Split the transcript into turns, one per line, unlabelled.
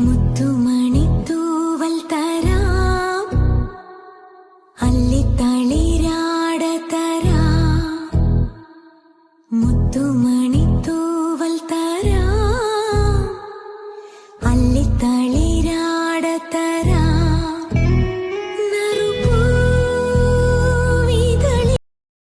മുത്തുമണിത്തൂവൽ തരാം. അല്ലിത്തളിരാട തരാം. മുത്തുമണിത്തൂ